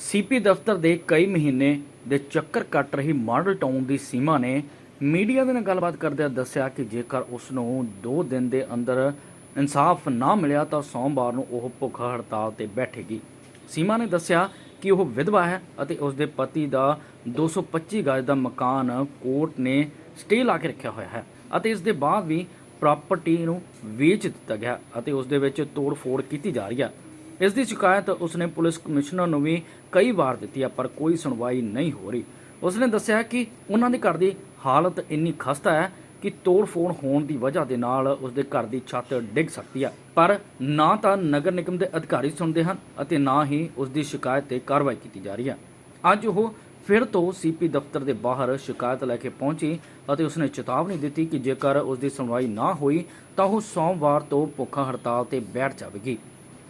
CP ਦਫ਼ਤਰ ਦੇ ਕਈ ਮਹੀਨੇ ਦੇ ਚੱਕਰ ਕੱਟ ਰਹੀ ਮਾਡਲ ਟਾਊਨ ਦੀ ਸੀਮਾ ਨੇ ਮੀਡੀਆ ਦੇ ਨਾਲ ਗੱਲਬਾਤ ਕਰਦਿਆਂ ਦੱਸਿਆ ਕਿ ਜੇਕਰ ਉਸ ਨੂੰ 2 ਦਿਨ ਦੇ ਅੰਦਰ ਇਨਸਾਫ ਨਾ ਮਿਲਿਆ ਤਾਂ ਸੋਮਵਾਰ ਨੂੰ ਉਹ ਭੁੱਖ ਹੜਤਾਲ ਤੇ ਬੈਠੇਗੀ। ਸੀਮਾ ਨੇ ਦੱਸਿਆ ਕਿ ਉਹ ਵਿਧਵਾ ਹੈ ਅਤੇ ਉਸ ਦੇ ਪਤੀ ਦਾ 225 ਗਜ ਦਾ ਮਕਾਨ ਕੋਰਟ ਨੇ ਸਟੇ ਲਾ ਕੇ ਰੱਖਿਆ ਹੋਇਆ ਹੈ ਅਤੇ ਇਸ ਦੇ ਬਾਅਦ ਵੀ ਪ੍ਰਾਪਰਟੀ ਨੂੰ ਵੇਚ ਦਿੱਤਾ ਗਿਆ ਅਤੇ ਉਸ ਦੇ ਵਿੱਚ ਤੋੜ-ਫੋੜ ਕੀਤੀ ਜਾ ਰਹੀ ਹੈ। ਇਸ ਦੀ ਸ਼ਿਕਾਇਤ ਉਸਨੇ ਪੁਲਿਸ ਕਮਿਸ਼ਨਰ ਨੂੰ ਵੀ ਕਈ ਵਾਰ ਦਿੱਤੀ ਹੈ ਪਰ ਕੋਈ ਸੁਣਵਾਈ ਨਹੀਂ ਹੋ ਰਹੀ। ਉਸਨੇ ਦੱਸਿਆ ਕਿ ਉਹਨਾਂ ਦੇ ਘਰ ਦੀ ਹਾਲਤ ਇੰਨੀ ਖਸਤਾ ਹੈ ਕਿ ਤੋੜ-ਫੋੜ ਹੋਣ ਦੀ ਵਜ੍ਹਾ ਦੇ ਨਾਲ ਉਸਦੇ ਘਰ ਦੀ ਛੱਤ ਡਿੱਗ ਸਕਦੀ ਹੈ ਪਰ ਨਾ ਤਾਂ ਨਗਰ ਨਿਗਮ ਦੇ ਅਧਿਕਾਰੀ ਸੁਣਦੇ ਹਨ ਅਤੇ ਨਾ ਹੀ ਉਸਦੀ ਸ਼ਿਕਾਇਤ ਤੇ ਕਾਰਵਾਈ ਕੀਤੀ ਜਾ ਰਹੀ ਹੈ ਅੱਜ ਉਹ ਫਿਰ ਤੋਂ ਸੀਪੀ ਦਫ਼ਤਰ ਦੇ ਬਾਹਰ ਸ਼ਿਕਾਇਤ ਲੈ ਕੇ ਪਹੁੰਚੀ ਅਤੇ ਉਸਨੇ ਚੇਤਾਵਨੀ ਦਿੱਤੀ ਕਿ ਜੇਕਰ ਉਸ ਦੀ ਸੁਣਵਾਈ ਨਾ ਹੋਈ ਤਾਂ ਉਹ ਸੋਮਵਾਰ ਤੋਂ ਭੁੱਖਾ ਹੜਤਾਲ ਤੇ ਬੈਠ ਜਾਵੇਗੀ।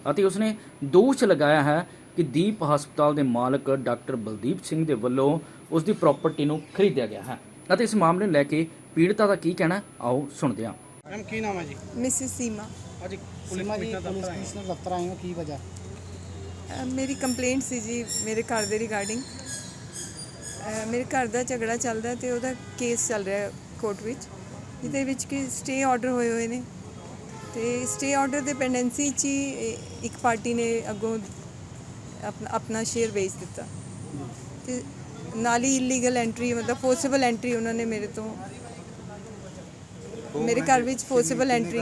ਅਤੇ ਉਸਨੇ ਦੋਸ਼ ਲਗਾਇਆ ਹੈ ਕਿ ਦੀਪ ਹਸਪਤਾਲ ਦੇ ਮਾਲਕ ਡਾਕਟਰ ਬਲਦੀਪ ਸਿੰਘ ਦੇ ਵੱਲੋਂ ਉਸ ਦੀ ਪ੍ਰਾਪਰਟੀ ਨੂੰ ਖਰੀਦਿਆ ਗਿਆ ਹੈ। ਅਤੇ ਇਸ ਮਾਮਲੇ ਨੂੰ ਲੈ ਕੇ ਪੀੜਤਾ ਦਾ ਕੀ ਕਹਿਣਾ ਹੈ? ਆਓ ਸੁਣਦੇ ਹਾਂ। ਮੈਮ ਕੀ ਨਾਮ ਹੈ ਜੀ? ਮਿਸਿਸ ਸੀਮਾ। ਅੱਜ ਪੁਲਿਸ ਸੀਮਾ ਜੀ ਕਮਿਸ਼ਨਰ ਪੁਲਿਸ ਦਫ਼ਤਰ ਆਏ ਕਮਿਸ਼ਨਰ ਦਫ਼ਤਰ ਆਏ ਹੋ ਕੀ ਵਜ੍ਹਾ? ਮੇਰੀ ਕੰਪਲੇਂਟ ਸੀ ਜੀ ਮੇਰੇ ਘਰ ਦੇ ਰਿਗਾਰਡਿੰਗ ਮੇਰੇ ਘਰ ਦਾ ਝਗੜਾ ਚੱਲਦਾ ਤੇ ਉਹਦਾ ਕੇਸ ਚੱਲ ਰਿਹਾ ਕੋਰਟ ਵਿੱਚ ਜਿਹਦੇ ਵਿੱਚ ਕਿ ਸਟੇ ਆਰਡਰ ਹੋਏ ਹੋਏ ਨੇ। ਤੇ ਸਟੇ ਆਰਡਰ ਦੇ ਪੈਂਡੈਂਸੀ 'ਚ ਹੀ ਇੱਕ ਪਾਰਟੀ ਨੇ ਅੱਗੋਂ ਆਪਣਾ ਆਪਣਾ ਸ਼ੇਅਰ ਵੇਚ ਦਿੱਤਾ। ਤੇ ਨਾਲ ਹੀ ਇਲੀਗਲ ਐਂਟਰੀ ਮਤਲਬ ਫੋਰਸੇਬਲ ਐਂਟਰੀ ਉਹਨਾਂ ਨੇ ਮੇਰੇ ਤੋਂ। ਮੇਰੇ ਘਰ ਵਿੱਚ ਫੋਰਸੇਬਲ ਐਂਟਰੀ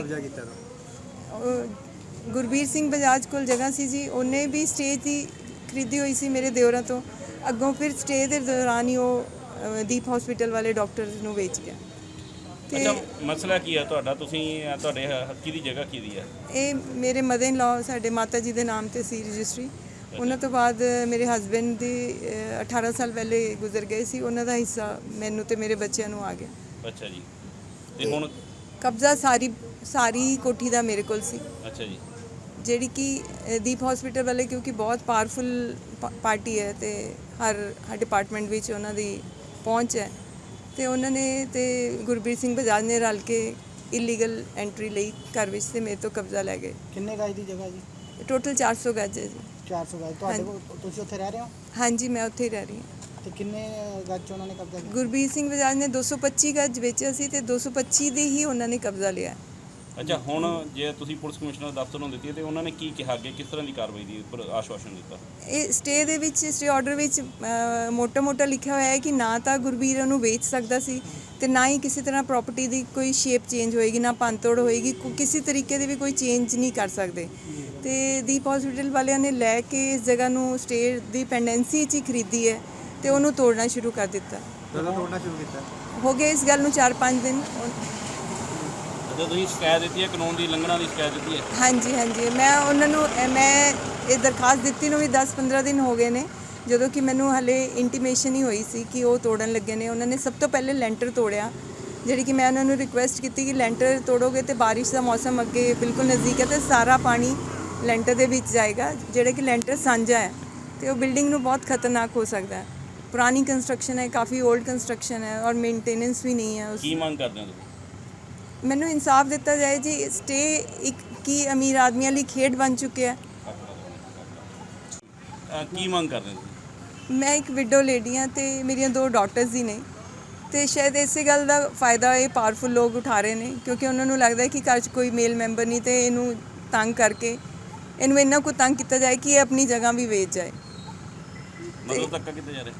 ਉਹ ਗੁਰਬੀਰ ਸਿੰਘ ਬਜਾਜ ਕੋਲ ਜਗ੍ਹਾ ਸੀ ਜੀ ਉਹਨੇ ਵੀ ਸਟੇਜ ਦੀ ਖਰੀਦੀ ਹੋਈ ਸੀ ਮੇਰੇ ਦਿਓਰਾਂ ਤੋਂ। ਅੱਗੋਂ ਫਿਰ ਸਟੇ ਦੇ ਦੌਰਾਨ ਹੀ ਉਹ ਦੀਪ ਹਸਪੀਟਲ ਵਾਲੇ ਡਾਕਟਰ ਨੂੰ ਵੇਚ ਗਿਆ। ਤੇ ਅੱਛਾ ਮਸਲਾ ਕੀ ਹੈ ਤੁਹਾਡਾ? ਤੁਸੀਂ ਅਹ, ਤੁਹਾਡੇ ਹੱਕੀ ਦੀ ਜਗ੍ਹਾ ਕੀ ਦੀ ਹੈ ਇਹ ਮੇਰੇ ਮਦਰ ਇਨ ਲਾ ਸਾਡੇ ਮਾਤਾ ਜੀ ਦੇ ਨਾਮ ਤੇ ਸੀ ਰਜਿਸਟਰੀ। ਉਹਨਾਂ ਤੋਂ ਬਾਅਦ ਮੇਰੇ ਹਸਬੰਡ ਦੀ ਅਹ, 18 ਸਾਲ ਪਹਿਲੇ ਗੁਜ਼ਰ ਗਏ ਸੀ। ਉਹਨਾਂ ਦਾ ਹਿੱਸਾ ਮੈਨੂੰ ਤੇ ਮੇਰੇ ਬੱਚਿਆਂ ਨੂੰ ਆ ਗਿਆ। ਅੱਛਾ ਜੀ। ਤੇ ਹੁਣ? ਕਬਜ਼ਾ ਸਾਰੀ ਸਾਰੀ ਕੋਠੀ ਦਾ ਮੇਰੇ ਕੋਲ ਸੀ। ਅੱਛਾ ਜੀ। ਜਿਹੜੀ ਕਿ ਅ, ਦੀਪ ਹਸਪੀਟਲ ਵਾਲੇ ਕਿਉਂਕਿ ਬਹੁਤ ਪਾਵਰਫੁਲ ਪਾਰਟੀ ਹੈ ਤੇ ਹਰ ਹਰ ਡਿਪਾਰਟਮੈਂਟ ਵਿੱਚ ਉਹਨਾਂ ਦੀ ਪਹੁੰਚ ਹੈ। ਤੇ ਉਹਨਾਂ ਨੇ ਤੇ ਗੁਰਬੀਰ ਸਿੰਘ ਬਜਾਜ ਨੇ ਰਲ ਕੇ ਇਲੀਗਲ ਐਂਟਰੀ ਲਈ ਘਰ ਵਿੱਚ ਤੇ ਮੇਰੇ ਤੋਂ ਕਬਜ਼ਾ ਲੈ ਗਏ। ਕਿੰਨੇ ਗਜ ਦੀ ਜਗ੍ਹਾ ਜੀ? ਟੋਟਲ 400 ਗੱਜ ਹੈ ਜੀ। 400 ਗਜ। ਤੁਹਾਡੇ ਕੋਲ ਤੁਸੀਂ ਉੱਥੇ ਰਹਿ ਰਹੇ ਹੋ? ਹਾਂਜੀ ਮੈਂ ਉੱਥੇ ਹੀ ਰਹਿ ਰਹੀ ਹਾਂ। ਤੇ ਕਿੰਨੇ ਗਜ 'ਚ ਉਹਨਾਂ ਨੇ ਕਬਜ਼ਾ ਕੀਤਾ ਗੁਰਬੀਰ ਸਿੰਘ ਬਜਾਜ ਨੇ 225 ਗੱਜ ਵੇਚਿਆ ਸੀ ਤੇ 225 ਦੀ ਹੀ ਉਹਨਾਂ ਨੇ ਕਬਜ਼ਾ ਲਿਆ। ਅੱਛਾ ਹੁਣ ਜੇ ਤੁਸੀਂ ਪੁਲਿਸ ਕਮਿਸ਼ਨਰ ਦਫ਼ਤਰ ਨੂੰ ਦਿੱਤੀ ਹੈ ਤੇ ਉਹਨਾਂ ਨੇ ਕੀ ਕਿਹਾ ਅੱਗੇ? ਕਿਸ ਤਰ੍ਹਾਂ ਦੀ ਕਾਰਵਾਈ ਦੀ ਉੱਪਰ ਆਸ਼ਵਾਸਨ ਦਿੱਤਾ? ਇਹ ਸਟੇ ਦੇ ਵਿੱਚ ਸਟੇ ਆਰਡਰ ਵਿੱਚ ਮੋਟਾ ਮੋਟਾ ਲਿਖਿਆ ਹੋਇਆ ਹੈ ਕਿ ਨਾ ਤਾਂ ਗੁਰਬੀਰ ਨੂੰ ਵੇਚ ਸਕਦਾ ਸੀ ਤੇ ਨਾ ਹੀ ਕਿਸੇ ਤਰ੍ਹਾਂ ਪ੍ਰਾਪਰਟੀ ਦੀ ਕੋਈ ਸ਼ੇਪ ਚੇਂਜ ਹੋਏਗੀ ਨਾ ਪੰਤੋੜ ਹੋਏਗੀ ਕੋ- ਕਿਸੇ ਤਰੀਕੇ ਦੇ ਵੀ ਕੋਈ ਚੇਂਜ ਨਹੀਂ ਕਰ ਸਕਦੇ। ਤੇ ਦੀਪ ਹਸਪੀਟਲ ਵਾਲਿਆਂ ਨੇ ਲੈ ਕੇ ਇਸ ਜਗ੍ਹਾ ਨੂੰ ਸਟੇ ਦੀ ਪੈਂਡੈਂਸੀ 'ਚ ਹੀ ਖਰੀਦੀ ਹੈ ਤੇ ਉਹਨੂੰ ਤੋੜਨਾ ਸ਼ੁਰੂ ਕਰ ਦਿੱਤਾ। ਕਦੋਂ ਤੋੜਨਾ ਸ਼ੁਰੂ ਕੀਤਾ? ਹੋ ਗਏ ਇਸ ਗੱਲ ਨੂੰ 4-5 ਦਿਨ। ਉਹ- ਅੱਛਾ ਤੁਸੀਂ ਸ਼ਿਕਾਇਤ ਦਿੱਤੀ ਹੈ ਕਾਨੂੰਨ ਦੀ ਉਲੰਘਣਾ ਦੀ ਸ਼ਿਕਾਇਤ ਦਿੱਤੀ ਹੈ? ਹਾਂਜੀ ਹਾਂਜੀ। ਮੈਂ ਉਹਨਾਂ ਨੂੰ ਅ, ਮੈਂ ਇਹ ਦਰਖਾਸਤ ਦਿੱਤੀ ਨੂੰ ਵੀ 10-15 ਦਿਨ ਹੋ ਗਏ ਨੇ। ਜਦੋਂ ਕਿ ਮੈਨੂੰ ਹਲੇ ਇੰਟੀਮੇਸ਼ਨ ਹੀ ਹੋਈ ਸੀ ਕਿ ਉਹ ਤੋੜਨ ਲੱਗੇ ਨੇ। ਉਹਨਾਂ ਨੇ ਸਭ ਤੋਂ ਪਹਿਲੇ ਲੈਂਟਰ ਤੋੜਿਆ ਜਿਹੜੀ ਕਿ ਮੈਂ ਉਹਨਾਂ ਨੂੰ ਰਿਕੁਐਸਟ ਕੀਤੀ ਕਿ ਲੈਂਟਰ ਤੋੜੋਗੇ ਤੇ ਬਾਰਿਸ਼ ਦਾ ਮੌਸਮ ਅੱਗੇ ਬਿਲਕੁਲ ਨਜ਼ਦੀਕ ਹੈ ਤੇ ਸਾਰਾ ਪਾਣੀ ਲੈਂਟਰ ਦੇ ਵਿੱਚ ਜਾਏਗਾ ਜਿਹੜੇ ਕਿ ਲੈਂਟਰ ਸਾਂਝਾ ਹੈ। ਤੇ ਉਹ ਬਿਲਡਿੰਗ ਨੂੰ ਬਹੁਤ ਖਤਰਨਾਕ ਹੋ ਸਕਦਾ ਹੈ। ਪੁਰਾਣੀ ਕੰਸਟਰਕਸ਼ਨ ਹੈ ਕਾਫੀ 올ਡ ਕੰਸਟਰਕਸ਼ਨ ਹੈ ਔਰ ਮੇਨਟੇਨੈਂਸ ਵੀ ਨਹੀਂ ਹੈ ਉਸ ਕੀ ਮੰਗ ਕਰਦੇ ਹੋ ਤੁਸੀਂ? ਮੈਨੂੰ ਇਨਸਾਫ ਦਿੱਤਾ ਜਾਏ ਜੀ ਸਟੇ ਇੱਕ ਕੀ ਅਮੀਰ ਆਦਮੀਆਂ ਲਈ ਖੇਡ ਬਣ ਚੁੱਕਿਆ ਹੈ ਅਹ, ਕੀ ਮੰਗ ਕਰਦੇ ਹੋ ਤੁਸੀਂ? ਮੈਂ ਇੱਕ ਵਿਡੋ ਲੇਡੀ ਹਾਂ ਤੇ ਮੇਰੀਆਂ ਦੋ ਡਾਟਰਸ ਹੀ ਨੇ। ਤੇ ਸ਼ਾਇਦ ਇਸੇ ਗੱਲ ਦਾ ਫਾਇਦਾ ਇਹ ਪਾਵਰਫੁਲ ਲੋਕ ਉਠਾ ਰਹੇ ਨੇ ਕਿਉਂਕਿ ਉਹਨਾਂ ਨੂੰ ਲੱਗਦਾ ਹੈ ਕਿ ਘਰ 'ਚ ਕੋਈ ਮੇਲ ਮੈਂਬਰ ਨਹੀਂ ਤੇ ਇਹਨੂੰ ਤੰਗ ਕਰਕੇ ਇਹਨੂੰ ਇੰਨਾ ਕੁ ਤੰਗ ਕੀਤਾ ਜਾਏ ਕਿ ਇਹ ਆਪਣੀ ਜਗ੍ਹਾ ਵੀ ਵੇਚ ਜਾਏ। ਮਤਲਬ ਧੱਕਾ ਕਿੱਥੇ ਜਾ ਰਿਹਾ?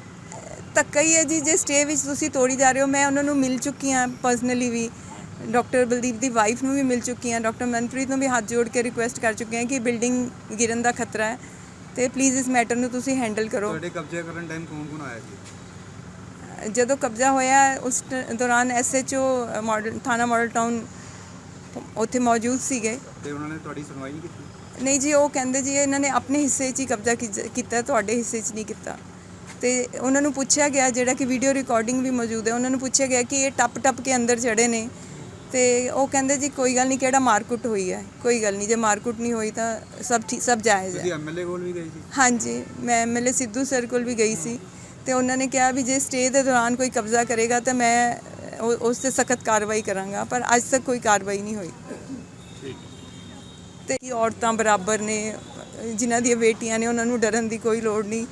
ਧੱਕਾ ਹੀ ਹੈ ਜੀ ਜੇ ਸਟੇ ਵਿੱਚ ਤੁਸੀਂ ਤੋੜੀ ਜਾ ਰਹੇ ਹੋ ਮੈਂ ਉਹਨਾਂ ਨੂੰ ਮਿਲ ਚੁੱਕੀ ਹਾਂ ਪਰਸਨਲੀ ਵੀ। ਡਾਕਟਰ ਬਲਦੀਪ ਦੀ ਵਾਈਫ ਨੂੰ ਵੀ ਮਿਲ ਚੁੱਕੀ ਹਾਂ ਡਾਕਟਰ ਮਨਪ੍ਰੀਤ ਨੂੰ ਵੀ ਹੱਥ ਜੋੜ ਕੇ ਰਿਕੁਐਸਟ ਕਰ ਚੁੱਕੀ ਹਾਂ ਕਿ ਬਿਲਡਿੰਗ ਗਿਰਨ ਦਾ ਖਤਰਾ ਹੈ। ਤੇ ਪਲੀਜ਼ ਇਸ ਮੈਟਰ ਨੂੰ ਤੁਸੀਂ ਹੈਂਡਲ ਕਰੋ। ਤੁਹਾਡੇ ਕਬਜ਼ੇ ਕਰਨ ਟਾਈਮ ਕੌਣ ਕੌਣ ਆਇਆ ਸੀ? ਜਦੋਂ ਕਬਜ਼ਾ ਹੋਇਆ ਉਸ ਟ- ਦੌਰਾਨ ਐਸਐਚਓ ਮਾਡਲ ਥਾਣਾ ਮਾਡਲ ਟਾਊਨ ਉੱਥੇ ਮੌਜੂਦ ਸੀਗੇ। ਤੇ ਉਹਨਾਂ ਨੇ ਤੁਹਾਡੀ ਸੁਣਵਾਈ ਨਹੀਂ ਕੀਤੀ? ਨਹੀਂ ਜੀ ਉਹ ਕਹਿੰਦੇ ਜੀ ਇਹਨਾਂ ਨੇ ਆਪਣੇ ਹਿੱਸੇ 'ਚ ਹੀ ਕਬਜ਼ਾ ਕੀਤਾ ਤੁਹਾਡੇ ਹਿੱਸੇ 'ਚ ਨਹੀਂ ਕੀਤਾ। ਤੇ ਉਹਨਾਂ ਨੂੰ ਪੁੱਛਿਆ ਗਿਆ ਜਿਹੜਾ ਕਿ ਵੀਡੀਓ ਰਿਕਾਰਡਿੰਗ ਵੀ ਮੌਜੂਦ ਹੈ ਉਹਨਾਂ ਨੂੰ ਪੁੱਛਿਆ ਗਿਆ ਕਿ ਇਹ ਟੱਪ ਟੱਪ ਕੇ ਅੰਦਰ ਚੜੇ ਨੇ। ਤੇ ਉਹ ਕਹਿੰਦੇ ਜੀ ਕੋਈ ਗੱਲ ਨਹੀਂ ਕਿਹੜਾ ਮਾਰਕੁੱਟ ਹੋਈ ਹੈ? ਕੋਈ ਗੱਲ ਨਹੀਂ ਜੇ ਮਾਰਕੁੱਟ ਨਹੀਂ ਹੋਈ ਤਾਂ ਸਭ ਠੀਕ ਸਭ ਜਾਇਜ਼ ਹੈ। ਤੁਸੀਂ ਐਮਐਲਏ ਕੋਲ ਵੀ ਗਏ ਸੀ? ਹਾਂਜੀ ਮੈਂ ਐਮਐਲਏ ਸਿੱਧੂ ਸਰ ਕੋਲ ਵੀ ਗਈ ਸੀ ਤੇ ਉਹਨਾਂ ਨੇ ਕਿਹਾ ਵੀ ਜੇ ਸਟੇ ਦੇ ਦੌਰਾਨ ਕੋਈ ਕਬਜ਼ਾ ਕਰੇਗਾ ਤਾਂ ਮੈਂ ਉਹ- ਉਸ ਤੇ ਸਖਤ ਕਾਰਵਾਈ ਕਰਾਂਗਾ ਪਰ ਅੱਜ ਤੱਕ ਕੋਈ ਕਾਰਵਾਈ ਨਹੀਂ ਹੋਈ। ਤੇ ਕਿ ਔਰਤਾਂ ਬਰਾਬਰ ਨੇ ਜਿਨ੍ਹਾਂ ਦੀਆਂ ਬੇਟੀਆਂ ਨੇ ਉਹਨਾਂ ਨੂੰ ਡਰਨ ਦੀ ਕੋਈ ਲੋੜ ਨਹੀਂ।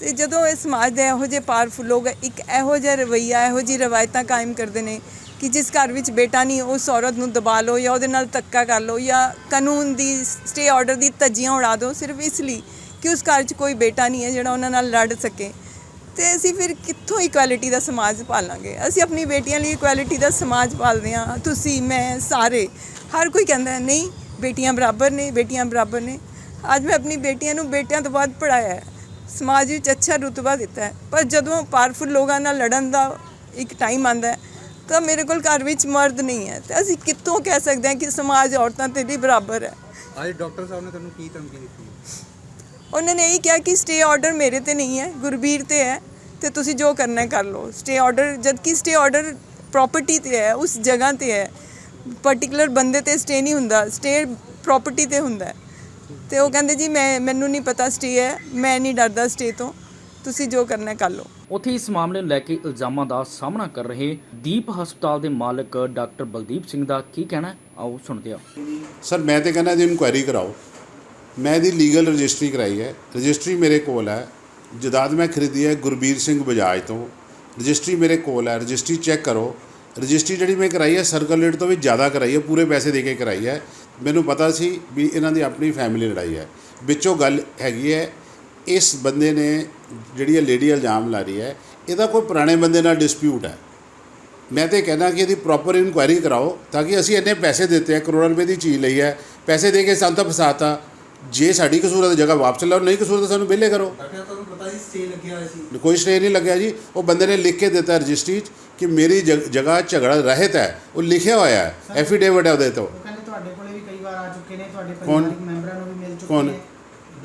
ਤੇ ਜਦੋਂ ਇਹ ਸਮਾਜ ਦੇ ਇਹੋ ਜਿਹੇ ਪਾਵਰਫੁਲ ਲੋਕ ਇੱਕ ਇਹੋ ਜਿਹਾ ਰਵਈਆ ਇਹੋ ਜਿਹੀ ਰਵਾਇਤਾਂ ਕਾਇਮ ਕਰਦੇ ਨੇ ਕਿ ਜਿਸ ਘਰ ਵਿੱਚ ਬੇਟਾ ਨਹੀਂ ਉਸ ਔਰਤ ਨੂੰ ਦਬਾ ਲਓ ਜਾਂ ਉਹਦੇ ਨਾਲ ਧੱਕਾ ਕਰ ਲਓ ਜਾਂ ਕਾਨੂੰਨ ਦੀ ਸਟੇ ਆਰਡਰ ਦੀ ਧੱਜੀਆਂ ਉਡਾ ਦਿਓ, ਸਿਰਫ ਇਸ ਲਈ ਕਿ ਉਸ ਘਰ 'ਚ ਕੋਈ ਬੇਟਾ ਨਹੀਂ ਹੈ ਜਿਹੜਾ ਉਹਨਾਂ ਨਾਲ ਲੜ ਸਕੇ। ਤੇ ਅਸੀਂ ਫਿਰ ਕਿੱਥੋਂ ਇਕੁਐਲਿਟੀ ਦਾ ਸਮਾਜ ਪਾਲਾਂਗੇ? ਅਸੀਂ ਆਪਣੀ ਬੇਟੀਆਂ ਲਈ ਇਕੁਐਲਿਟੀ ਦਾ ਸਮਾਜ ਪਾਲਦੇ ਹਾਂ। ਤੁਸੀਂ, ਮੈਂ, ਸਾਰੇ। ਹਰ ਕੋਈ ਕਹਿੰਦਾ ਹੈ, ਨਹੀਂ, ਬੇਟੀਆਂ ਬਰਾਬਰ ਨੇ, ਬੇਟੀਆਂ ਬਰਾਬਰ ਨੇ। ਅੱਜ ਮੈਂ ਆਪਣੀ ਬੇਟੀਆਂ ਨੂੰ ਬੇਟਿਆਂ ਤੋਂ ਬਾਅਦ ਪੜਾਇਆ ਹੈ। ਸਮਾਜ ਵਿੱਚ ਅੱਛਾ ਰੁਤਬਾ ਦਿੱਤਾ ਹੈ। ਪਰ ਜਦੋਂ ਪਾਵਰਫੁਲ ਲੋਕਾਂ ਨਾਲ ਲੜਨ ਦਾ ਇੱਕ ਟਾਈਮ ਆਂਦਾ ਹੈ ਤਾਂ ਮੇਰੇ ਕੋਲ ਘਰ ਵਿੱਚ ਮਰਦ ਨਹੀਂ ਹੈ। ਤੇ ਅਸੀਂ ਕਿੱਥੋਂ ਕਹਿ ਸਕਦੇ ਹਾਂ ਕਿ ਸਮਾਜ ਔਰਤਾਂ ਤੇ ਲਈ ਬਰਾਬਰ ਹੈ। ਅੱਜ ਡਾਕਟਰ ਸਾਹਿਬ ਨੇ ਤੁਹਾਨੂੰ ਕੀ ਧਮਕੀ ਦਿੱਤੀ? ਉਹਨਾਂ ਨੇ ਇਹ ਕਿਹਾ ਕਿ ਸਟੇ ਆਰਡਰ ਮੇਰੇ ਤੇ ਨਹੀਂ ਹੈ ਗੁਰਬੀਰ ਤੇ ਹੈ ਤੇ ਤੁਸੀਂ ਜੋ ਕਰਨਾ ਹੈ ਕਰ ਲਓ। ਸਟੇ ਆਰਡਰ ਜਦ ਕਿ ਸਟੇ ਆਰਡਰ ਪ੍ਰਾਪਰਟੀ ਤੇ ਹੈ ਉਸ ਜਗ੍ਹਾ ਤੇ ਹੈ। ਪਾਰਟਿਕੂਲਰ ਬੰਦੇ ਤੇ ਸਟੇ ਨਹੀਂ ਹੁੰਦਾ ਸਟੇ ਪ੍ਰਾਪਰਟੀ ਤੇ ਹੁੰਦਾ ਹੈ। ਤੇ ਉਹ ਕਹਿੰਦੇ ਜੀ ਮੈਂ ਮੈਨੂੰ ਨਹੀਂ ਪਤਾ ਸਟੇ ਹੈ ਮੈਂ ਨਹੀਂ ਡਰਦਾ ਸਟੇ ਤੋਂ। ਤੁਸੀਂ ਜੋ ਕਰਨਾ ਹੈ ਕਰ ਲਓ। ਉੱਥੇ ਇਸ ਮਾਮਲੇ ਨੂੰ ਲੈ ਕੇ ਇਲਜ਼ਾਮਾਂ ਦਾ ਸਾਹਮਣਾ ਕਰ ਰਹੇ ਦੀਪ ਹਸਪਤਾਲ ਦੇ ਮਾਲਕ ਡਾਕਟਰ ਬਲਦੀਪ ਸਿੰਘ ਦਾ ਕੀ ਕਹਿਣਾ? ਆਓ ਸੁਣਦੇ ਹਾਂ। ਸਰ ਮੈਂ ਤੇ ਕਹਿੰਦਾ ਜੀ ਇਨਕੁਆਇਰੀ ਕਰਾਓ। ਮੈਂ ਇਹਦੀ ਲੀਗਲ ਰਜਿਸਟਰੀ ਕਰਾਈ ਹੈ। ਰਜਿਸਟਰੀ ਮੇਰੇ ਕੋਲ ਹੈ। ਜਦਾਦ ਮੈਂ ਖਰੀਦੀ ਹੈ ਗੁਰਬੀਰ ਸਿੰਘ ਬਜਾਜ ਤੋਂ। ਰਜਿਸਟਰੀ ਮੇਰੇ ਕੋਲ ਹੈ। ਰਜਿਸਟਰੀ ਚੈੱਕ ਕਰੋ। ਰਜਿਸਟਰੀ ਜਿਹੜੀ ਮੈਂ ਕਰਾਈ ਹੈ ਸਰਕਲ ਰੇਟ ਤੋਂ ਵੀ ਜ਼ਿਆਦਾ ਕਰਾਈ ਹੈ। ਪੂਰੇ ਪੈਸੇ ਦੇ ਕੇ ਕਰਾਈ ਹੈ। ਮੈਨੂੰ ਪਤਾ ਸੀ ਵੀ ਇਹਨਾਂ ਦੀ ਆਪਣੀ ਫੈਮਿਲੀ ਲੜਾਈ ਹੈ। ਵਿੱਚੋਂ ਗੱਲ ਹੈਗੀ ਹੈ ਇਸ ਬੰਦੇ ਨੇ ਜਿਹੜੀ ਇਹ ਲੇਡੀ ਇਲਜ਼ਾਮ ਲਾ ਰਹੀ ਹੈ ਇਹਦਾ ਕੋਈ ਪੁਰਾਣੇ ਬੰਦੇ ਨਾਲ ਡਿਸਪਿਊਟ ਹੈ। ਮੈਂ ਤੇ ਕਹਿੰਦਾ ਕਿ ਇਹਦੀ ਪ੍ਰੋਪਰ ਇਨਕੁਆਇਰੀ ਕਰਾਓ ਤਾਂ ਕਿ ਅਸੀਂ ਇੰਨੇ ਪੈਸੇ ਦਿੱਤੇ ਆ ਕਰੋੜਾਂ ਰੁਪਏ ਦੀ ਚੀਜ਼ ਲਈ ਹੈ ਪੈਸੇ ਦੇ ਕੇ ਸਾਨੂੰ ਤਾਂ ਫਸਾਤਾ ਜੇ ਸਾਡੀ ਕਸੂਰ ਹੈ ਤਾਂ ਜਗ੍ਹਾ ਵਾਪਸ ਲਓ ਨਹੀਂ ਕਸੂਰ ਤਾਂ ਸਾਨੂੰ ਵਿਹਲੇ ਕਰੋ। ਡਾਕਟਰ ਤੁਹਾਨੂੰ ਪਤਾ ਸੀ ਸਟੇ ਲੱਗਿਆ ਹੋਇਆ ਸੀ। ਕੋਈ ਸਟੇ ਨਹੀਂ ਲੱਗਿਆ ਜੀ। ਉਹ ਬੰਦੇ ਨੇ ਲਿਖ ਕੇ ਦਿੱਤਾ ਰਜਿਸਟਰੀ 'ਚ ਕਿ ਮੇਰੀ ਜਗ- ਜਗ੍ਹਾ ਝਗੜਾ ਰਹਿਤ ਹੈ। ਉਹ ਲਿਖਿਆ ਹੋਇਆ ਹੈ। ਐਫੀਡੇਵਿਟ ਹੈ ਉਹਦੇ ਤੋਂ। ਤੁਹਾਡੇ ਕੋਲੇ ਵੀ ਕਈ ਵਾਰ ਆ ਚੁੱਕੇ ਨੇ ਤੁਹਾਡੇ? ਪਰਿਵਾਰਕ ਮੈਂਬਰਾਂ ਨੂੰ ਵੀ ਮਿਲ ਚੁੱਕੇ? ਨੇ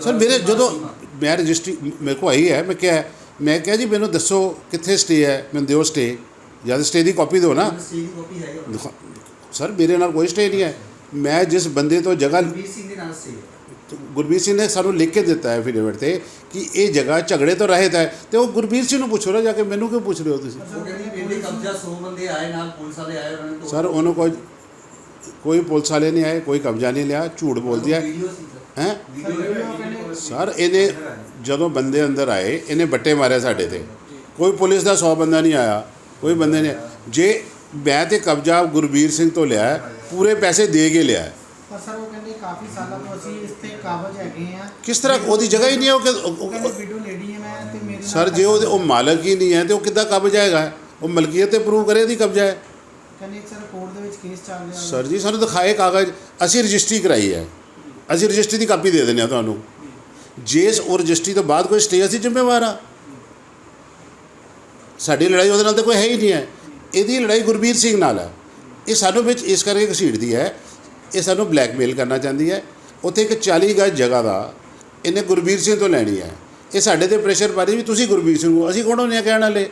ਸਰ ਮੇਰੇ ਜਦੋਂ ਮੈਂ ਰਜਿਸਟਰੀ ਮੇਰੇ ਕੋਲ ਆਈ ਹੈ ਮੈਂ ਕਿਹਾ ਮੈਂ ਕਿਹਾ ਜੀ ਮੈਨੂੰ ਦੱਸੋ ਕਿੱਥੇ ਸਟੇ ਹੈ ਮੈਨੂੰ ਦਿਓ ਸਟੇ ਜਾਂ ਸਟੇ ਦੀ ਕਾਪੀ ਦਿਓ ਨਾ। ਸਟੇ ਦੀ ਕਾਪੀ ਹੈਗਾ ਦਿਖਾ- ਸਰ ਮੇਰੇ ਨਾਲ ਕੋਈ ਸਟੇ ਨਹੀਂ ਹੈ। ਮੈਂ ਜਿਸ ਬੰਦੇ ਤੋਂ ਜਗ੍ਹਾ ਵੀਰ ਸਿੰਘ ਦੇ ਨਾਲ ਸਟੇ ਗੁਰਬੀਰ ਸਿੰਘ ਨੇ ਸਾਨੂੰ ਲਿਖ ਕੇ ਦਿੱਤਾ ਹੈ ਐਫੀਡੇਵਿਟ ਤੇ ਕਿ ਇਹ ਜਗ੍ਹਾ ਝਗੜੇ ਤੋਂ ਰਹਿਤ ਹੈ। ਤੇ ਉਹ ਗੁਰਬੀਰ ਸਿੰਘ ਨੂੰ ਪੁੱਛੋ ਨਾ ਜਾ ਕੇ ਮੈਨੂੰ ਕਿਉਂ ਪੁੱਛ ਰਹੇ ਹੋ ਤੁਸੀਂ? ਉਹ ਕਹਿੰਦੇ ਪਹਿਲੇ ਕਬਜ਼ਾ 100 ਬੰਦੇ ਆਏ ਨਾਲ ਪੁਲਿਸ ਵਾਲੇ ਆਏ ਉਹਨਾਂ ਨੇ ਸਰ ਉਹਨੂੰ ਕੋਈ ਕੋਈ ਪੁਲਿਸ ਵਾਲੇ ਨਹੀਂ ਆਏ ਕੋਈ ਕਬਜ਼ਾ ਨਹੀਂ ਲਿਆ ਝੂਠ ਬੋਲਦੀ ਹੈ ਸੀ ਹੈ? ਸਰ ਇਹਨੇ ਜਦੋਂ ਬੰਦੇ ਅੰਦਰ ਆਏ ਇਹਨੇ ਬੱਟੇ ਮਾਰੇ ਸਾਡੇ ਤੇ। ਕੋਈ ਪੁਲਿਸ ਦਾ 100 ਬੰਦਾ ਨਹੀਂ ਆਇਆ ਕੋਈ ਬੰਦੇ ਨੇ ਜੇ ਮੈਂ ਤੇ ਕਬਜ਼ਾ ਗੁਰਬੀਰ ਸਿੰਘ ਤੋਂ ਲਿਆ ਹੈ, ਪੂਰੇ ਪੈਸੇ ਦੇ ਕੇ ਲਿਆ। ਹੈ। ਪਰ ਸਰ ਉਹ ਕਹਿੰਦੇ ਕਾਫੀ ਸਾਲਾਂ ਤੋਂ ਅਸੀਂ ਇੱਥੇ ਕਾਬਜ ਹੈਗੇ ਆ ਕਿਸ ਤਰ੍ਹਾਂ ਉਹਦੀ ਜਗ੍ਹਾ ਹੀ ਨਹੀਂ ਹੈ ਉਹ ਵੀਡੀਓ ਲੇਡੀ ਹੈ ਮੈਂ ਤੇ ਮੇਰੇ ਸਰ ਜੇ ਉਹ ਮਾਲਕ ਹੀ ਨਹੀਂ ਹੈ ਤੇ ਉਹ ਕਿੱਦਾਂ ਕਬਜ਼ਾ ਹੈਗਾ? ਉਹ ਮਲਕੀਅਤ ਤੇ ਪ੍ਰੂਵ ਕਰੇ ਦੀ ਕਬਜ਼ਾ ਹੈ। ਕਹਿੰਦੇ ਸਰ ਕੋਰਟ ਦੇ ਵਿੱਚ ਕੇਸ ਚੱਲ ਰਿਹਾ ਸਰ ਜੀ, ਸਾਨੂੰ ਦਿਖਾਏ ਕਾਗਜ਼। ਅਸੀਂ ਰਜਿਸਟਰੀ ਕਰਾਈ ਹੈ। ਅਸੀਂ ਰਜਿਸਟਰੀ ਦੀ ਕਾਪੀ ਦੇ ਦਿੰਦੇ ਹਾਂ ਤੁਹਾਨੂੰ। ਜੇ ਇਸ ਉਹ ਰਜਿਸਟਰੀ ਤੋਂ ਬਾਅਦ ਕੋਈ ਸਟੇ ਅਸੀਂ ਜ਼ਿੰਮੇਵਾਰ ਆ। ਸਾਡੀ ਲੜਾਈ ਉਹਦੇ ਨਾਲ ਤਾਂ ਕੋਈ ਹੈ ਹੀ ਨਹੀਂ ਹੈ। ਇਹਦੀ ਲੜਾਈ ਗੁਰਬੀਰ ਸਿੰਘ ਨਾਲ ਹੈ। ਇਹ ਸਾਨੂੰ ਵਿੱਚ ਇਸ ਕਰਕੇ ਘਸੀੜਦੀ ਹੈ। ਇਹ ਸਾਨੂੰ ਬਲੈਕਮੇਲ ਕਰਨਾ ਚਾਹੁੰਦੀ ਹੈ। ਉੱਥੇ ਇੱਕ 40 ਗਜ ਜਗ੍ਹਾ ਦਾ ਇਹਨੇ ਗੁਰਬੀਰ ਸਿੰਘ ਤੋਂ ਲੈਣੀ ਹੈ। ਇਹ ਸਾਡੇ ਤੇ ਪ੍ਰੈਸ਼ਰ ਪਾ ਰਹੀ ਵੀ ਤੁਸੀਂ ਗੁਰਬੀਰ ਸਿੰਘ ਹੋ। ਅਸੀਂ ਕੌਣ ਹੁੰਦੇ ਹਾਂ ਕਹਿਣ ਵਾਲੇ?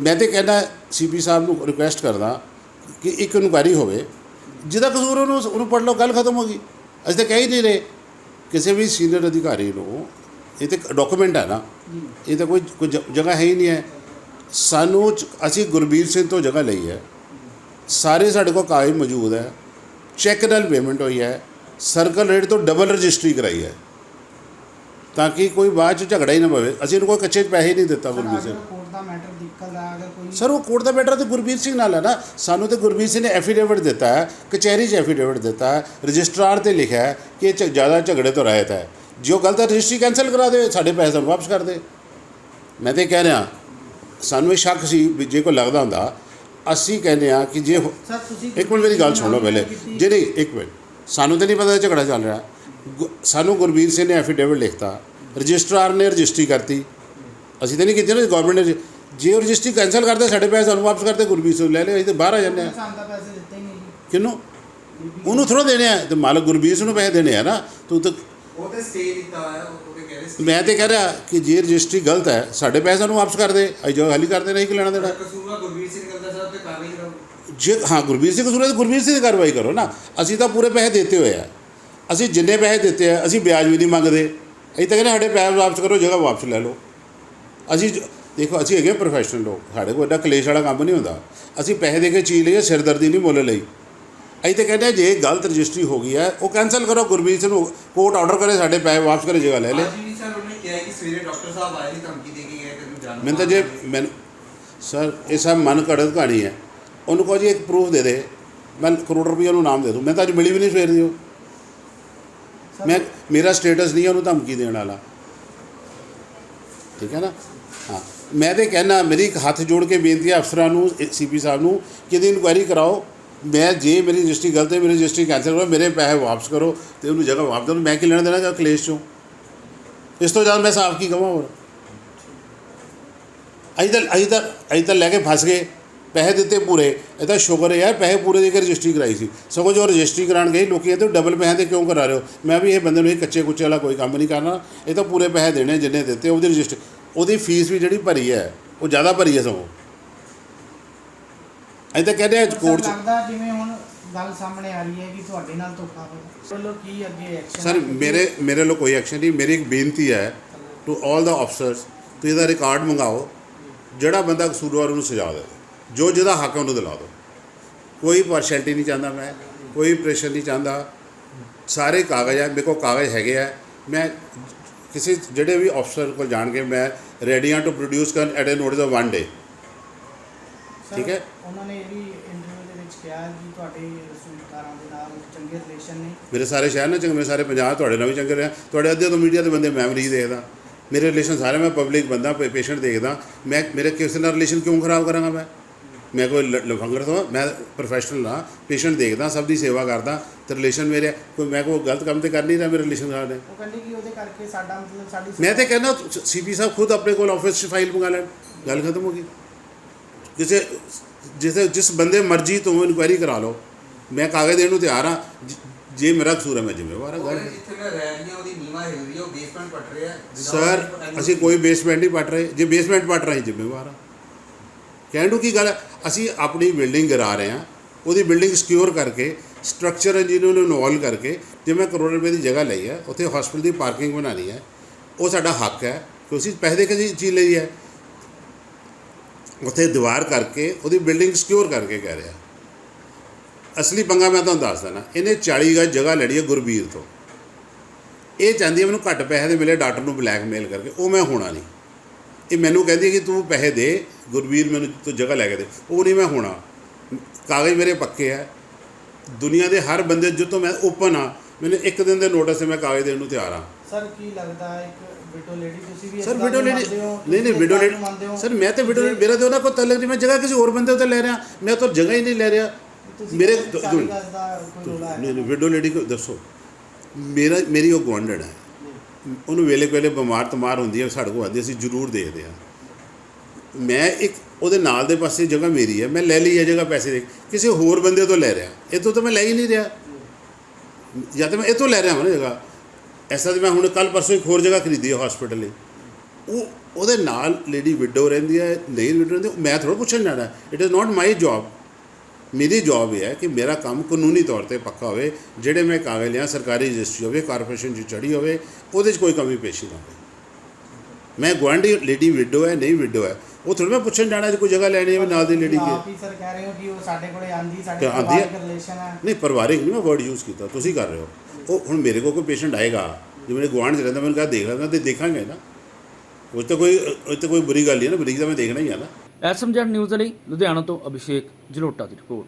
ਮੈਂ ਤੇ ਕਹਿੰਦਾ ਸੀਪੀ ਸਾਹਿਬ ਨੂੰ ਰਿਕੁਐਸਟ ਕਰਦਾ। ਕਿ ਇੱਕ ਇਨਕੁਆਇਰੀ ਹੋਵੇ, ਜਿਹਦਾ ਕਸੂਰ ਉਹਨੂੰ ਉਹਨੂੰ ਪੜ੍ਹ ਲਓ, ਗੱਲ ਖਤਮ ਹੋ ਗਈ। ਅਸੀਂ ਤਾਂ ਕਹਿ ਹੀ ਨਹੀਂ ਰਹੇ। ਕਿਸੇ ਵੀ ਸੀਨੀਅਰ ਅਧਿਕਾਰੀ ਨੂੰ, ਇਹ ਤੇ ਡਾਕੂਮੈਂਟ ਹੈ ਨਾ, ਇਹ ਤਾਂ ਕੋਈ ਕੋਈ ਜ- ਜਗ੍ਹਾ ਹੈ ਹੀ ਨਹੀਂ ਹੈ। ਸਾਨੂੰ ਅਸੀਂ ਗੁਰਬੀਰ ਸਿੰਘ ਤੋਂ ਜਗ੍ਹਾ ਲਈ ਹੈ। ਸਾਰੇ ਸਾਡੇ ਕੋਲ ਕਾਗਜ਼ ਮੌਜੂਦ ਹੈ। ਚੈੱਕ ਨਾਲ ਪੇਮੈਂਟ ਹੋਈ ਹੈ। ਸਰਕਲ ਰੇਟ ਤੋਂ ਡਬਲ ਰਜਿਸਟਰੀ ਕਰਾਈ ਹੈ। ਤਾਂ ਕਿ ਕੋਈ ਬਾਅਦ ਚ ਝਗੜਾ ਹੀ ਨਾ ਪਵੇ। ਅਸੀਂ ਇਹਨੂੰ ਕੋਈ ਕੱਚੇ 'ਚ ਪੈਸੇ ਨਹੀਂ ਦਿੱਤਾ ਗੁਰਬੀਰ ਸਿੰਘ। ਅਗਰ ਕੋਈ ਸਰ ਉਹ ਕੋਰਟ ਦਾ ਮੈਟਰ ਤੇ ਗੁਰਬੀਰ ਸਿੰਘ ਨਾਲ ਹੈ ਨਾ। ਸਾਨੂੰ ਤੇ ਗੁਰਬੀਰ ਸਿੰਘ ਨੇ ਐਫੀਡੇਵਿਟ ਦਿੱਤਾ ਹੈ ਕਚਹਿਰੀ 'ਚ ਐਫੀਡੇਵਿਟ ਦਿੱਤਾ ਹੈ ਰਜਿਸਟਰਾਰ ਤੇ ਲਿਖਿਆ ਹੈ ਕਿ ਇਹ 'ਚ ਜ਼ਿਆਦਾ ਝਗੜੇ ਤੋਂ ਰਹਿਤ ਹੈ। ਜੇ ਉਹ ਗਲਤ ਹੈ ਰਜਿਸਟਰੀ ਕੈਂਸਲ ਕਰਾ ਦੇ ਸਾਡੇ ਪੈਸੇ ਸਾਨੂੰ ਵਾਪਸ ਕਰ ਦੇ। ਮੈਂ ਤੇ ਕਹਿ ਰਿਹਾ ਸਾਨੂੰ ਇਹ ਸ਼ੱਕ ਸੀ ਵੀ ਜੇ ਕੋਈ ਲੱਗਦਾ ਹੁੰਦਾ ਅਸੀਂ ਕਹਿੰਦੇ ਆ ਕਿ ਜੇ ਹੋ- ਸਰ ਤੁਸੀਂ ਇੱਕ ਮਿੰਟ ਮੇਰੀ ਗੱਲ ਸੁਣ ਲਓ ਪਹਿਲੇ। ਜੇ ਨਹੀਂ ਇੱਕ ਮਿੰਟ। ਸਾਨੂੰ ਤਾਂ ਨਹੀਂ ਪਤਾ ਝਗੜਾ ਚੱਲ ਰਿਹਾ। ਗੁ- ਸਾਨੂੰ ਗੁਰਬੀਰ ਸਿੰਘ ਨੇ ਐਫੀਡੇਵਿਟ ਲਿਖਤਾ। ਰਜਿਸਟਰਾਰ ਨੇ ਰਜਿਸਟਰੀ ਕਰਤੀ। ਅਸੀਂ ਤਾਂ ਨਹੀਂ ਕੀਤੀ ਨਾ ਗਵਰਨਮੈਂਟ ਨੇ ਜੇ ਉਹ ਰਜਿਸਟਰੀ ਕੈਂਸਲ ਕਰਦੇ ਸਾਡੇ ਪੈਸੇ ਸਾਨੂੰ ਵਾਪਸ ਕਰਦੇ ਗੁਰਬੀਰ ਸਿੰਘ ਲੈ ਲੈ ਅਸੀਂ ਤਾਂ ਬਾਹਰ ਆ ਜਾਂਦੇ ਆ ਸਾਨੂੰ ਤਾਂ ਪੈਸੇ ਦਿੱਤੇ ਹੀ ਨਹੀਂ ਜੀ। ਕਿਹਨੂੰ? ਉਹਨੂੰ ਥੋੜਾ ਦੇਣੇ ਆ। ਤੇ ਮਾਲਕ ਗੁਰਬੀਰ ਸਿੰਘ ਨੂੰ ਪੈਸੇ ਦੇਣੇ ਆ ਨਾ। ਤੂੰ ਤਾਂ ਉਹ ਤੇ ਸਟੇ ਦਿੱਤਾ ਹੋਇਆ ਉਹ ਤੇ ਕਹਿ ਰਹੇ ਮੈਂ ਤੇ ਕਹਿ ਰਿਹਾ ਕਿ ਜੇ ਰਜਿਸਟਰੀ ਗਲਤ ਹੈ ਸਾਡੇ ਪੈਸੇ ਸਾਨੂੰ ਵਾਪਸ ਕਰ ਦੇ। ਅਸੀਂ ਜੋ ਖਾਲੀ ਕਰਦੇ ਨਹੀਂ ਕਿ ਲੈਣਾ ਦੇਣਾ? ਕਸੂਰਾ ਗੁਰਵੀਰ ਸਿੰਘ ਕਰਦਾ ਸਾਹਿਬ ਤੇ ਕਾਰਵਾਈ ਕਰੋ। ਜੇ ਹਾਂ ਗੁਰਬੀਰ ਸਿੰਘ ਕਸੂਰ ਤਾਂ ਗੁਰਬੀਰ ਸਿੰਘ ਦੀ ਕਾਰਵਾਈ ਕਰੋ ਨਾ। ਅਸੀਂ ਤਾਂ ਪੂਰੇ ਪੈਸੇ ਦਿੱਤੇ ਹੋਏ ਆ। ਅਸੀਂ ਜਿੰਨੇ ਪੈਸੇ ਦਿੱਤੇ ਆ ਅਸੀਂ ਵਿਆਜ ਵੀ ਨਹੀਂ ਮੰਗਦੇ। ਅਸੀਂ ਤਾਂ ਕਹਿੰਦੇ ਸਾਡੇ ਪੈਸੇ ਵਾਪਸ ਕਰੋ ਜਗ੍ਹਾ ਵਾਪਸ ਲੈ ਲਓ। ਅਸੀਂ ਦੇਖੋ ਅਸੀਂ ਹੈਗੇ ਪ੍ਰੋਫੈਸ਼ਨਲ ਲੋਕ। ਸਾਡੇ ਕੋਲ ਐਡਾ ਕਲੇਸ਼ ਵਾਲਾ ਕੰਮ ਨਹੀਂ ਹੁੰਦਾ। ਅਸੀਂ ਪੈਸੇ ਦੇ ਕੇ ਚੀਜ਼ ਲਈਏ ਸਿਰਦਰਦੀ ਨਹੀਂ ਮੁੱਲ ਲਈ। ਅਸੀਂ ਤਾਂ ਕਹਿੰਦੇ ਜੇ ਗਲਤ ਰਜਿਸਟਰੀ ਹੋ ਗਈ ਹੈ ਉਹ ਕੈਨਸਲ ਕਰੋ ਗੁਰਬੀਰ ਸਿੰਘ ਨੂੰ ਕੋਰਟ ਆਰਡਰ ਕਰੇ ਸਾਡੇ ਪੈਸੇ ਵਾਪਸ ਕਰੇ ਜਗ੍ਹਾ ਲੈ ਲੈ ਅੱਜ ਵੀ ਸਰ ਉਹਨੇ ਕਿਹਾ ਹੈ ਕਿ ਸਵੇਰੇ ਡਾਕਟਰ ਸਾਹਿਬ ਆਏ ਸੀ ਧਮਕੀ ਦੇ ਕੇ ਗਏ ਕਿ ਤੂੰ ਜਾਨ ਮੈਨੂੰ ਤਾਂ ਜੇ ਮੈਨੂੰ ਸਰ ਇਹ ਸਭ ਮਨ ਘੜਤ ਕਹਾਣੀ ਹੈ। ਉਹਨੂੰ ਕਹੋ ਜੀ ਇੱਕ ਪ੍ਰੂਫ ਦੇ ਦੇ। ਮੈਂ ਕਰੋੜ ਰੁਪਏ ਨੂੰ ਨਾਮ ਦੇ ਦੂੰ। ਮੈਂ ਤਾਂ ਅੱਜ ਮਿਲੀ ਵੀ ਨਹੀਂ ਸਵੇਰ ਦੀ ਉਹ। ਮੈਂ ਮੇਰਾ ਸਟੇਟਸ ਨਹੀਂ ਹੈ ਉਹਨੂੰ ਧਮਕੀ ਦੇਣ ਵਾਲਾ। ਠੀਕ ਹੈ ਨਾ? ਹਾਂ। ਮੈਂ ਤੇ ਕਹਿਣਾ ਮੇਰੀ ਇੱਕ ਹੱਥ ਜੋੜ ਕੇ ਬੇਨਤੀ ਹੈ ਅਫਸਰਾਂ ਨੂੰ ਸੀਪੀ ਸਾਹਿਬ ਨੂੰ, ਕਿ ਇਹਦੀ ਇਨਕੁਆਇਰੀ ਕਰਾਓ। ਮੈਂ ਜੇ ਮੇਰੀ ਰਜਿਸਟਰੀ ਗਲਤ ਹੈ, ਮੇਰੀ ਰਜਿਸਟਰੀ ਕੈਂਸਲ ਕਰੋ, ਮੇਰੇ ਪੈਸੇ ਵਾਪਸ ਕਰੋ ਤੇ ਉਹਨੂੰ ਜਗ੍ਹਾ ਵਾਪਸ ਦਿਓ ਮੈਂ ਕੀ ਲੈਣਾ ਦੇਣਾ ਗਾ ਕਲੇਸ਼ ਚੋਂ? ਇਸ ਤੋਂ ਜ਼ਿਆਦਾ ਮੈਂ ਸਾਫ਼ ਕੀ ਕਹਾਂ ਹੋਰ? ਅਸੀਂ ਤਾਂ ਅਸੀਂ ਤਾਂ ਅਸੀਂ ਤਾਂ ਲੈ ਕੇ ਫਸ ਗਏ, ਪੈਸੇ ਦਿੱਤੇ ਪੂਰੇ। ਇਹ ਤਾਂ ਸ਼ੁਕਰ ਹੈ ਯਾਰ, ਪੈਸੇ ਪੂਰੇ ਦੇ ਕੇ ਰਜਿਸਟਰੀ ਕਰਾਈ ਸੀ। ਸਗੋਂ ਜੋ ਰਜਿਸਟਰੀ ਕਰਾਉਣ ਗਏ, ਲੋਕੀ ਇਹਦੇ ਡਬਲ ਪੈਸੇ ਦੇ ਕਿਉਂ ਕਰਾ ਰਹੇ ਹੋ? ਮੈਂ ਵੀ ਇਹ ਬੰਦੇ ਨੂੰ ਇਹ ਕੱਚੇ ਕੁੱਚੇ ਵਾਲਾ ਕੋਈ ਕੰਮ ਨਹੀਂ ਕਰਨਾ। ਇਹ ਤਾਂ ਪੂਰੇ ਪੈਸੇ ਦੇਣੇ, ਜਿੰਨੇ ਦਿੱਤੇ, ਉਹਦੀ ਰਜਿਸਟਰੀ ਉਹਦੀ ਫੀਸ ਵੀ ਜਿਹੜੀ ਭਰੀ ਹੈ ਉਹ ਜ਼ਿਆਦਾ ਭਰੀ ਹੈ ਸਗੋਂ। ਅਸੀਂ ਤਾਂ ਕਹਿੰਦੇ ਆ ਕੋਰਟ 'ਚ ਲੱਗਦਾ ਜਿਵੇਂ ਹੁਣ ਗੱਲ ਸਾਹਮਣੇ ਆ ਰਹੀ ਹੈ ਕਿ ਤੁਹਾਡੇ ਨਾਲ ਧੋਖਾ ਹੋਇਆ। ਚਲੋ ਕੀ ਅੱਗੇ ਐਕਸ਼ਨ ਸਰ ਮੇਰੇ ਮੇਰੇ ਲੋ ਕੋਈ ਐਕਸ਼ਨ ਨਹੀਂ ਮੇਰੀ ਇੱਕ ਬੇਨਤੀ ਹੈ ਟੂ ਆਲ ਦਾ ਆਫਸਰਸ ਤੁਸੀਂ ਇਹਦਾ ਰਿਕਾਰਡ ਮੰਗਾਓ ਜਿਹੜਾ ਬੰਦਾ ਕਸੂਰਵਾਰ ਉਹਨੂੰ ਸਜ਼ਾ ਦੇ ਜੋ ਜਿਹਦਾ ਹੱਕ ਹੈ ਉਹਨੂੰ ਦਿਲਾ ਦਿਓ। ਕੋਈ ਪਾਰਸ਼ੈਲਿਟੀ ਨਹੀਂ ਚਾਹੁੰਦਾ ਮੈਂ ਕੋਈ ਪ੍ਰੈਸ਼ਰ ਨਹੀਂ ਚਾਹੁੰਦਾ। ਸਾਰੇ ਕਾਗਜ਼ ਹੈ ਮੇਰੇ ਕੋਲ ਕਾਗਜ਼ ਹੈਗੇ ਆ। ਮੈਂ ਕਿਸੇ ਜਿਹੜੇ ਵੀ ਅਫਸਰ ਕੋਲ ਜਾਣ ਕੇ ਮੈਂ ਰੈਡੀ ਹਾਂ ਟੂ ਪ੍ਰੋਡਿਊਸ ਕਰਨ at a notice of one day ਠੀਕ ਹੈ। ਉਹਨਾਂ ਨੇ ਇਹ ਵੀ ਇੰਟਰਵਿਊ ਦੇ ਵਿੱਚ ਕਿਹਾ ਕਿ ਤੁਹਾਡੇ ਰਸੂਲਕਾਰਾਂ ਦੇ ਨਾਲ ਚੰਗੇ ਰਿਲੇਸ਼ਨ ਨੇ। ਮੇਰੇ ਸਾਰੇ ਸ਼ਹਿਰ ਨਾਲ ਚੰਗੇ ਮੇਰੇ ਸਾਰੇ ਪੰਜਾਬ ਤੁਹਾਡੇ ਨਾਲ ਵੀ ਚੰਗੇ ਰਿਹਾ। ਤੁਹਾਡੇ ਅੱਧੇ ਤੋਂ ਮੀਡੀਆ ਦੇ ਬੰਦੇ ਮੈਂ ਮਰੀਜ਼ ਦੇਖਦਾ। ਮੇਰੇ ਰਿਲੇਸ਼ਨ ਸਾਰੇ ਮੈਂ ਪਬਲਿਕ ਬੰਦਾ ਪੇਸ਼ੈਂਟ ਦੇਖਦਾ। ਮੈਂ ਮੇਰੇ ਕਿਸੇ ਨਾਲ ਰਿਲੇਸ਼ਨ ਕਿਉਂ ਖਰਾਬ ਕਰਾਂਗਾ ਮੈਂ? ਮੈਂ ਕੋਈ ਲ- ਲਫੰਗਰ ਤੋਂ ਮੈਂ ਪ੍ਰੋਫੈਸ਼ਨਲ ਹਾਂ ਪੇਸ਼ੈਂਟ ਦੇਖਦਾ ਸਭ ਦੀ ਸੇਵਾ ਕਰਦਾ ਤੇ ਰਿਲੇਸ਼ਨ ਮੇਰੇ ਕੋਈ ਮੈਂ ਕੋਈ ਗਲਤ ਕੰਮ ਤੇ ਕਰ ਨਹੀਂ ਰਿਹਾ ਮੇਰੇ ਰਿਲੇਸ਼ਨ ਨਾਲ ਉਹ ਕਹਿੰਦੇ ਕਿ ਉਹਦੇ ਕਰਕੇ ਸਾਡਾ ਮਤਲਬ ਸਾਡੀ ਮੈਂ ਤੇ ਕਹਿੰਦਾ ਸੀਪੀ ਸਾਹਿਬ ਖੁਦ ਆਪਣੇ ਕੋਲ ਆਫਿਸ 'ਚ ਫਾਈਲ ਮੰਗਾ ਲੈਣ। ਗੱਲ ਖਤਮ ਹੋ ਗਈ। ਕਿਸੇ ਜਿਸੇ ਜਿਸ ਬੰਦੇ ਮਰਜ਼ੀ ਤੋਂ ਇਨਕੁਆਇਰੀ ਕਰਾ ਲਓ। ਮੈਂ ਕਾਗਜ਼ ਦੇਣ ਨੂੰ ਤਿਆਰ ਹਾਂ। ਜ- ਮੇਰਾ ਕਸੂਰ ਹੈ ਮੈਂ ਜ਼ਿੰਮੇਵਾਰ ਹਾਂ ਗੱਲ ਜਿੱਥੇ ਮੈਂ ਰਹਿ ਰਹੀ ਹਾਂ ਉਹਦੀ ਨੀਵਾ ਹਿਲ ਰਹੀ ਹੈ ਉਹ ਬੇਸਮੈਂਟ ਪੱਟ ਰਿਹਾ। ਸਰ ਅਸੀਂ ਕੋਈ ਬੇਸਮੈਂਟ ਨਹੀਂ ਪੱਟ ਰਹੇ। ਜੇ ਬੇਸਮੈਂਟ ਪੱਟ ਰਹੇ ਜ਼ਿੰਮੇਵਾਰ ਹਾਂ। ਕਹਿਣ ਨੂੰ ਕੀ ਗੱਲ ਅਸੀਂ ਆਪਣੀ ਬਿਲਡਿੰਗ ਗਿਰਾ ਰਹੇ ਹਾਂ। ਉਹਦੀ ਬਿਲਡਿੰਗ ਸਿਕਿਉਰ ਕਰਕੇ ਸਟਰਕਚਰ ਇੰਜੀਨੀਅਰ ਨੂੰ ਇਨਵੋਲਵ ਕਰਕੇ, ਜੇ ਮੈਂ ਕਰੋੜ ਰੁਪਏ ਦੀ ਜਗ੍ਹਾ ਲਈ ਹੈ, ਉੱਥੇ ਹਸਪੀਟਲ ਦੀ ਪਾਰਕਿੰਗ ਬਣਾਉਣੀ ਹੈ, ਉਹ ਸਾਡਾ ਹੱਕ ਹੈ ਕਿ ਅਸੀਂ ਪੈਸੇ ਦੇ ਕੇ ਚੀਜ਼ ਲਈ ਹੈ। ਉੱਥੇ ਦੀਵਾਰ ਕਰਕੇ, ਉਹਦੀ ਬਿਲਡਿੰਗ ਸਿਕਿਉਰ ਕਰਕੇ ਕਹਿ ਰਿਹਾ। ਅਸਲੀ ਪੰਗਾ ਮੈਂ ਤੁਹਾਨੂੰ ਦੱਸ ਦਿੰਦਾ। ਇਹਨੇ 40 ਗਜ ਜਗ੍ਹਾ ਲੜੀ ਹੈ ਗੁਰਬੀਰ ਤੋਂ। ਇਹ ਚਾਹੁੰਦੀ ਹੈ ਮੈਨੂੰ ਘੱਟ ਪੈਸੇ ਦੇ ਮਿਲੇ, ਡਾਕਟਰ ਨੂੰ ਬਲੈਕਮੇਲ ਕਰਕੇ। ਉਹ ਮੈਂ ਹੋਣਾ ਨਹੀਂ। ਇਹ ਮੈਨੂੰ ਕਹਿੰਦੀ ਕਿ ਤੂੰ ਪੈਸੇ ਦੇ ਗੁਰਬੀਰ ਮੈਨੂੰ ਤੂੰ ਜਗ੍ਹਾ ਲੈ ਕੇ ਦੇ। ਉਹ ਨਹੀਂ ਮੈਂ ਹੋਣਾ। ਕਾਗਜ਼ ਮੇਰੇ ਪੱਕੇ ਆ। ਦੁਨੀਆ ਦੇ ਹਰ ਬੰਦੇ ਜਿੱਤੋਂ ਮੈਂ ਓਪਨ ਆ ਮੈਨੂੰ ਇੱਕ ਦਿਨ ਦੇ ਨੋਟਿਸ ਤੇ ਮੈਂ ਕਾਗਜ਼ ਦੇਣ ਨੂੰ ਤਿਆਰ ਆ। ਸਰ ਕੀ ਲੱਗਦਾ ਹੈ ਇੱਕ ਵਿਡੋ ਲੇਡੀ ਤੁਸੀਂ ਵੀ ਸਰ ਵਿਡੋ ਲੇਡੀ? ਨਹੀਂ ਨਹੀਂ ਵਿਡੋ ਲੇਡੀ? ਸਰ ਮੈਂ ਤੇ ਵਿਡੋ ਲੇਡੀ ਮੇਰਾ ਤੇ ਉਹਨਾਂ ਕੋਲ ਤਲਕ ਨਹੀਂ। ਮੈਂ ਜਗ੍ਹਾ ਕਿਸੇ ਹੋਰ ਬੰਦੇ ਉੱਤੇ ਲੈ ਰਿਹਾ। ਮੈਂ ਤਾਂ ਜਗ੍ਹਾ ਹੀ ਨਹੀਂ ਲੈ ਰਿਹਾ। ਮੇਰੇ ਨਹੀਂ ਨਹੀਂ ਵਿਡੋ ਲੇਡੀ ਕੋ ਦੱਸੋ। ਮੇਰਾ ਮੇਰੀ ਉਹ ਗੁਆਂਢਣ ਹੈ। ਉਹਨੂੰ ਵੇਲੇ ਵੇਲੇ ਬਿਮਾਰ ਤਮਾਰ ਹੁੰਦੀ ਹੈ ਸਾਡੇ ਕੋਲ ਆਉਂਦੀ ਅਸੀਂ ਜ਼ਰੂਰ ਦੇਖਦੇ ਹਾਂ। ਮੈਂ ਇੱਕ ਉਹਦੇ ਨਾਲ ਦੇ ਪਾਸੇ ਜਗ੍ਹਾ ਮੇਰੀ ਹੈ ਮੈਂ ਲੈ ਲਈ ਹੈ ਜਗ੍ਹਾ ਪੈਸੇ ਦੇ, ਕਿਸੇ ਹੋਰ ਬੰਦੇ ਤੋਂ ਲੈ ਰਿਹਾ। ਇਹ ਤੋਂ ਤਾਂ ਮੈਂ ਲੈ ਹੀ ਨਹੀਂ ਰਿਹਾ। ਜਾਂ ਤਾਂ ਮੈਂ ਇਹ ਤੋਂ ਲੈ ਰਿਹਾ ਹਾਂ ਨਾ ਜਗ੍ਹਾ। ਐਸਾ ਤਾਂ ਮੈਂ ਹੁਣ ਕੱਲ ਪਰਸੋਂ ਇੱਕ ਹੋਰ ਜਗ੍ਹਾ ਖਰੀਦੀ ਹੈ ਹਸਪੀਟਲ ਲਈ। ਉਹ, ਉਹਦੇ ਨਾਲ ਲੇਡੀ ਵਿਡੋ ਰਹਿੰਦੀ ਹੈ ਨਹੀਂ ਵਿਡੋ ਰਹਿੰਦੀ, ਮੈਂ ਥੋੜਾ ਪੁੱਛਣ ਜਾਣਾ। It is not my job ਮੇਰੀ ਜੌਬ ਇਹ ਹੈ ਕਿ ਮੇਰਾ ਕੰਮ ਕਾਨੂੰਨੀ ਤੌਰ ਤੇ ਪੱਕਾ ਹੋਵੇ ਜਿਹੜੇ ਮੈਂ ਕਾਗਜ਼ ਲਿਆ ਸਰਕਾਰੀ ਰਜਿਸਟਰੀ ਹੋਵੇ ਕਾਰਪੋਰੇਸ਼ਨ 'ਚ ਚੜੀ ਹੋਵੇ ਉਹਦੇ 'ਚ ਕੋਈ ਕਮੀ ਪੇਸ਼ੀ ਨਾ ਹੋਵੇ। ਮੈਂ ਗੁਆਂਢੀ ਲੇਡੀ ਵਿਡੋ ਹੈ ਨਹੀਂ ਵਿਡੋ ਹੈ। ਉਹ ਥੋੜਾ ਮੈਂ ਪੁੱਛਣ ਜਾਣਾ ਜੇ ਕੋਈ ਜਗ੍ਹਾ ਲੈਣੀ ਹੈ ਵੀ ਨਾਲ ਦੀ ਲੇਡੀ ਕੀ ਆਪ ਹੀ ਸਰ ਕਹਿ ਰਹੇ ਹੋ ਕਿ ਉਹ ਸਾਡੇ ਕੋਲੇ ਆਂਦੀ ਸਾਡੇ। ਪਰਿਵਾਰਕ ਰਿਲੇਸ਼ਨ ਹੈ। ਨਹੀਂ ਪਰਿਵਾਰਿਕ ਨਹੀਂ ਮੈਂ ਵਰਡ ਯੂਜ਼ ਕੀਤਾ ਤੁਸੀਂ ਕਰ ਰਹੇ ਹੋ। ਉਹ ਹੁਣ ਮੇਰੇ ਕੋਲ ਕੋਈ ਪੇਸ਼ੈਂਟ ਆਏਗਾ ਜੇ ਮੇਰੇ ਗੁਆਂਢ 'ਚ ਰਹਿੰਦਾ ਮੈਨੂੰ ਕਹਾ ਦੇਖ ਲੈਂਦਾ ਤੇ ਦੇਖਾਂਗੇ ਨਾ। ਉਹ ਤਾਂ ਕੋਈ ਉਹ ਤਾਂ ਕੋਈ ਬੁਰੀ ਗੱਲ ਨਹੀਂ ਹੈ ਨਾ ਬੁਰੀ ਤਾਂ ਮੈਂ ਦੇਖਣਾ ਹੀ ਆ ਨਾ। ਐਸਐਮਜੈਡ ਨਿਊਜ਼ ਲਈ ਲੁਧਿਆਣਾ ਤੋਂ ਅਭਿਸ਼ੇਕ ਜਲੋਟਾ ਦੀ ਰਿਪੋਰਟ।